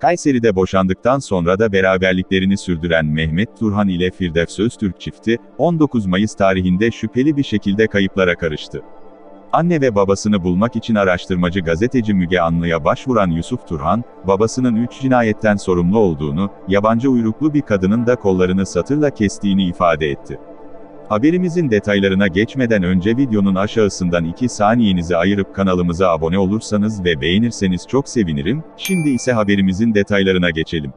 Kayseri'de boşandıktan sonra da beraberliklerini sürdüren Mehmet Turhan ile Firdevs Öztürk çifti, 19 Mayıs tarihinde şüpheli bir şekilde kayıplara karıştı. Anne ve babasını bulmak için araştırmacı gazeteci Müge Anlı'ya başvuran Yusuf Turhan, babasının 3 cinayetten sorumlu olduğunu, yabancı uyruklu bir kadının da kollarını satırla kestiğini ifade etti. Haberimizin detaylarına geçmeden önce videonun aşağısından 2 saniyenizi ayırıp kanalımıza abone olursanız ve beğenirseniz çok sevinirim, şimdi ise haberimizin detaylarına geçelim.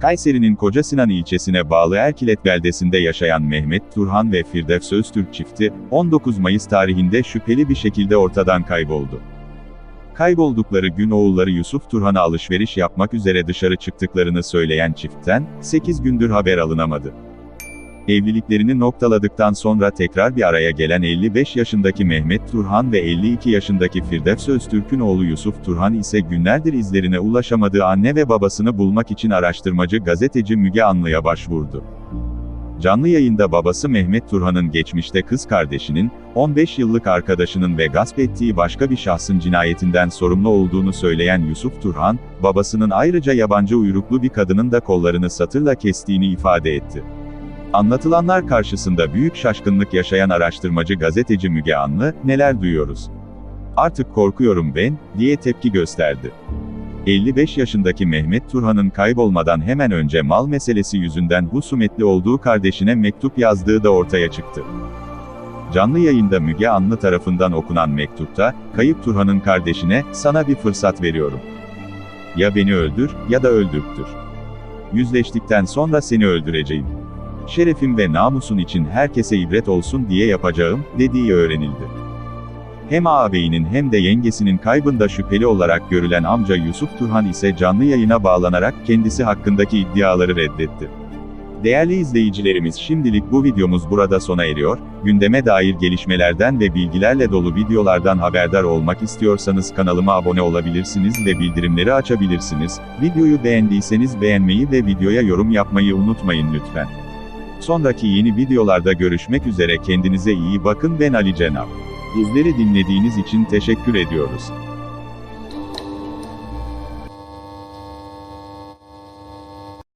Kayseri'nin Kocasinan ilçesine bağlı Erkilet beldesinde yaşayan Mehmet Turhan ve Firdevs Öztürk çifti, 19 Mayıs tarihinde şüpheli bir şekilde ortadan kayboldu. Kayboldukları gün oğulları Yusuf Turhan'a alışveriş yapmak üzere dışarı çıktıklarını söyleyen çiftten, 8 gündür haber alınamadı. Evliliklerini noktaladıktan sonra tekrar bir araya gelen 55 yaşındaki Mehmet Turhan ve 52 yaşındaki Firdevs Öztürk'ün oğlu Yusuf Turhan ise günlerdir izlerine ulaşamadığı anne ve babasını bulmak için araştırmacı gazeteci Müge Anlı'ya başvurdu. Canlı yayında babası Mehmet Turhan'ın geçmişte kız kardeşinin, 15 yıllık arkadaşının ve gasp ettiği başka bir şahsın cinayetinden sorumlu olduğunu söyleyen Yusuf Turhan, babasının ayrıca yabancı uyruklu bir kadının da kollarını satırla kestiğini ifade etti. Anlatılanlar karşısında büyük şaşkınlık yaşayan araştırmacı gazeteci Müge Anlı, neler duyuyoruz? Artık korkuyorum ben, diye tepki gösterdi. 55 yaşındaki Mehmet Turhan'ın kaybolmadan hemen önce mal meselesi yüzünden husumetli olduğu kardeşine mektup yazdığı da ortaya çıktı. Canlı yayında Müge Anlı tarafından okunan mektupta, kayıp Turhan'ın kardeşine, sana bir fırsat veriyorum. Ya beni öldür, ya da öldürttür. Yüzleştikten sonra seni öldüreceğim. Şerefim ve namusun için herkese ibret olsun diye yapacağım, dediği öğrenildi. Hem ağabeyinin hem de yengesinin kaybında şüpheli olarak görülen amca Yusuf Turhan ise canlı yayına bağlanarak kendisi hakkındaki iddiaları reddetti. Değerli izleyicilerimiz şimdilik bu videomuz burada sona eriyor, gündeme dair gelişmelerden ve bilgilerle dolu videolardan haberdar olmak istiyorsanız kanalıma abone olabilirsiniz ve bildirimleri açabilirsiniz, videoyu beğendiyseniz beğenmeyi ve videoya yorum yapmayı unutmayın lütfen. Sonraki yeni videolarda görüşmek üzere kendinize iyi bakın ben Ali Cenap. Bizleri dinlediğiniz için teşekkür ediyoruz.